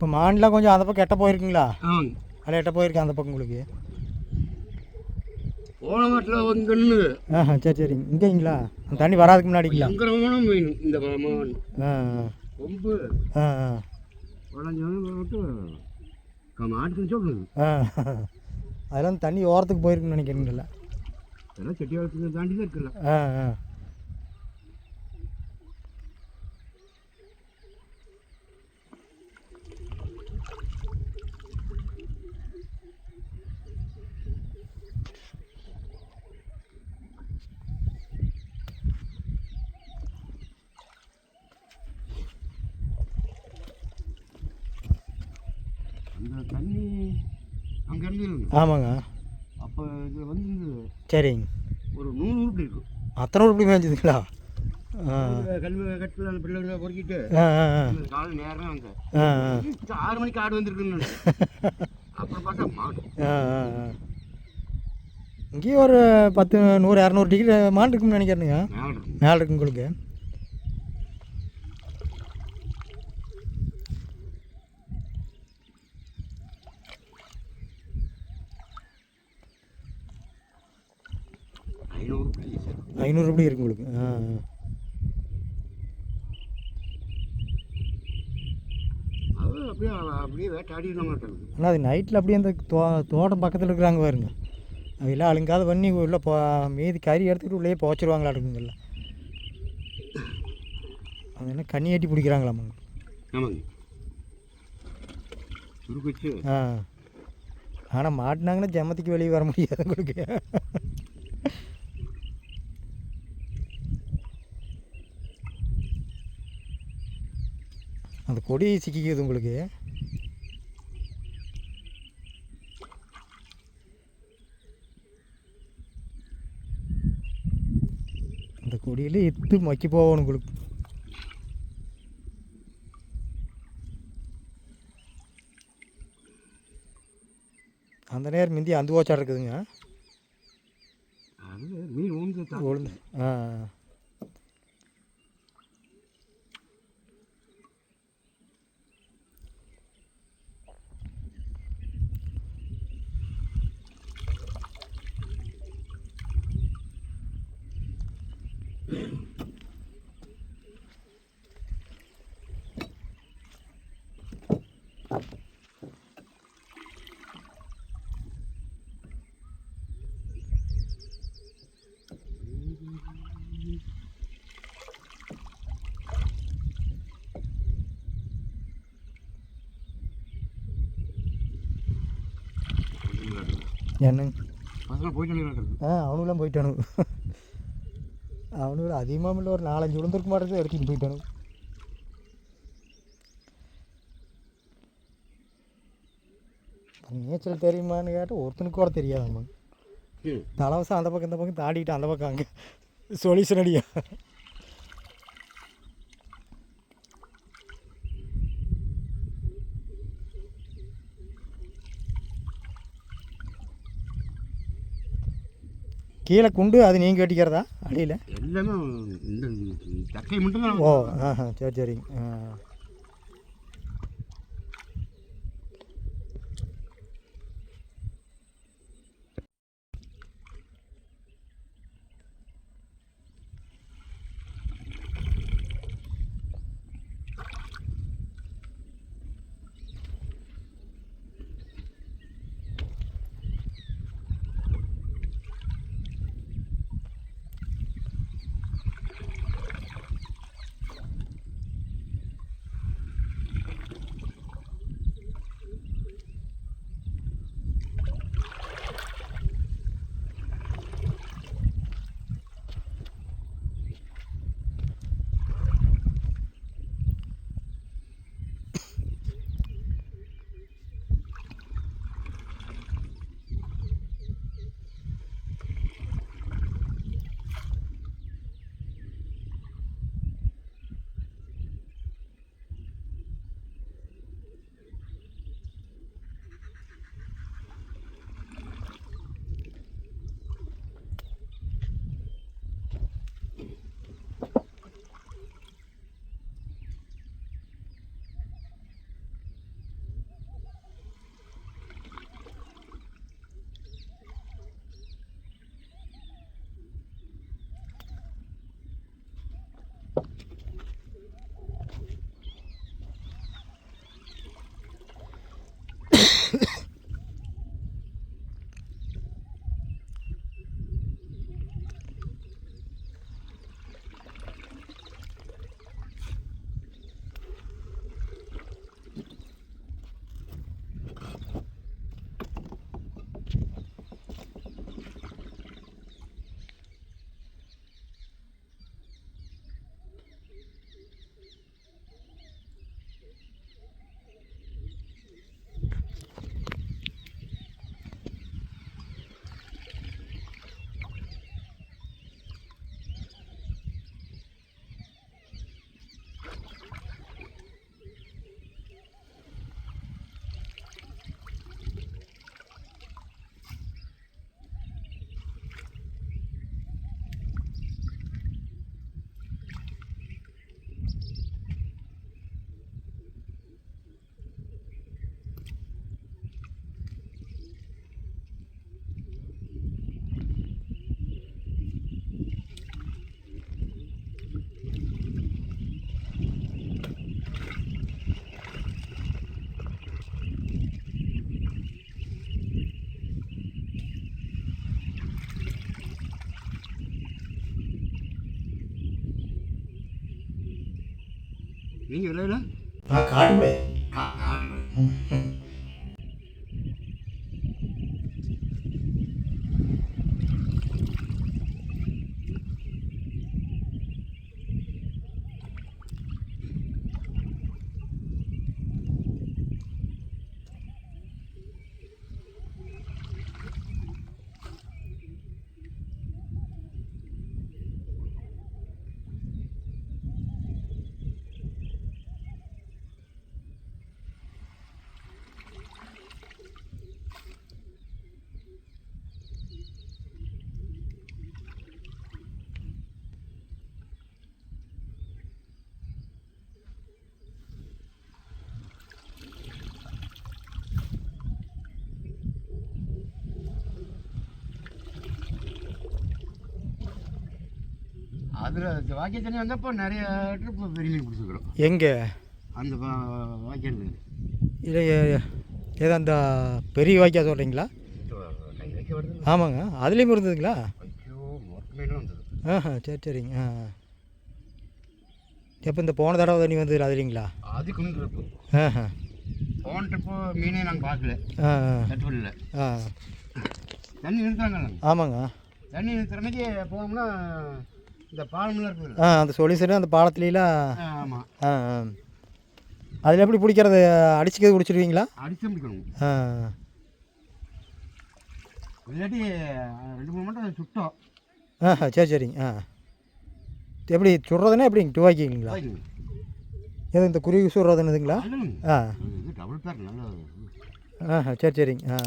இப்போ மான்லாம் கொஞ்சம் அந்த பக்கம் எட்ட போயிருக்குங்களா? அதில் எட்ட போயிருக்கு அந்த பக்கம் உங்களுக்கு? போன மாட்டில் வந்துன்னு ஆ சரி சரி. இங்கேங்களா தண்ணி வராதுக்கு முன்னாடிங்களா மீன் இந்த மான். ஆ ஆ. ஆ அதெல்லாம் தண்ணி ஓரத்துக்கு போயிருக்குன்னு நினைக்கிறீங்களா? செட்டி வளர்த்துங்க தாண்டி தான் இருக்குல்ல. ஆ ஆ அந்த தண்ணி இருந்து ஆமாங்க. அப்போ இது வந்து சரிங்க. ஒரு நூறு உருப்படி இருக்கும். அத்தனை உருப்படி மேய்ஞ்சதுங்களா கல்வி கட்டில் அந்த பிள்ளைகளை பொறுக்கிட்டு காலை நேரம் ஆறு மணிக்கு ஆடு வந்திருக்குன்னு அப்புறம் பார்த்தா மாடு. இங்கேயும் ஒரு பத்து நூறு இரநூறு டிகிரி மான் இருக்குன்னு நினைக்கிறேனுங்க. மேலே இருக்கு உங்களுக்கு ஐநூறு உருப்படி சார் ஐநூறு ரூபாய் இருக்கு உங்களுக்கு. ஆ அப்படியே அப்படியே ஆனால் அது நைட்டில் அப்படியே அந்த தோ தோட்டம் பக்கத்தில் இருக்கிறாங்க பாருங்க. அதெல்லாம் அழுங்காத பண்ணி உள்ளே போ மீதி கறி எடுத்துக்கிட்டு உள்ளே போச்சிருவாங்களா இருக்குங்கல்ல அது என்ன கண்ணி ஏட்டி பிடிக்கிறாங்களாமாங்க ஆமாங்க. ஆ. ஆனால் மாட்டினாங்கன்னா ஜம்மத்துக்கு வெளியே வர முடியாது உங்களுக்கு. அந்த கொடி சிக்கிக்குது உங்களுக்கு. அந்த கொடியில் எத்து மக்கி போகணும் உங்களுக்கு. அந்த நேரம் மிந்தி அந்த ஓச்சாடு இருக்குதுங்க. உளுந்து ஆ ஆ. என்னங்க ஆ அவனுங்களாம் போயிட்டானு அவனுக்கு அதிகமாக இல்லை ஒரு நாலஞ்சு விழுந்திருக்க மாட்டேங்குது எடுத்துட்டு போயிட்டானு நீச்சல் தெரியுமான்னு கேட்டால் ஒருத்தனுக்கு கூட தெரியாதாம்மா. தலைவசம் அந்த பக்கம் இந்த பக்கம் தாண்டிக்கிட்டு அந்த பக்கம் அங்கே. சொல்யூஷன் அடியா கீழே குண்டு அது நீங்கள் கட்டிக்கிறதா? அடியில்? எல்லாமே இந்த தக்கை மட்டும்தான் ஓ ஆஹா சரி சரிங்க. ஆ நீங்கள் விளையில நான் காட்டுமே அதில் வாக்கிய தண்ணி வந்தப்போ நிறைய ட்ரிப் பெரிய பிடிச்சிக்கிறோம் எங்கே? அந்த வாக்கியது இல்லை ஏதோ அந்த பெரிய வாய்க்கா சொல்கிறீங்களா ஆமாங்க. அதுலேயும் இருந்ததுங்களா? ஆஹா சரி சரிங்க. ஆ. எப்போ இந்த போன தடவை தண்ணி வந்தது அதுலேங்களா அதுக்கு ட்ரிப்பு ஆஹா. போன ட்ரிப்பு மீனே நாங்கள் பார்க்கல. ஆ ஆ. தண்ணி நிறுத்துறாங்க ஆமாங்க. தண்ணி நிறுத்துற அன்னைக்கு போனோம்னா இந்த ஆ அந்த சொல்யூஷனு அந்த பாலத்துலாம் ஆமாம் ஆ ஆ. அதில் எப்படி பிடிக்கிறது? அடிச்சுக்கிறது பிடிச்சிருவீங்களா அடிச்சு பிடிக்கணும். ஆ. இல்லாட்டி ரெண்டு மூணு மட்டும் சுட்டோம். ஆஹா சரி சரிங்க ஆ. எப்படி சுடுறதுன்னா எப்படிங்க பாய்க்குங்க. எது இந்த குருவி சுடுறதுன்னுதுங்களா. ஆ. ஆஹா சரி சரிங்க ஆ.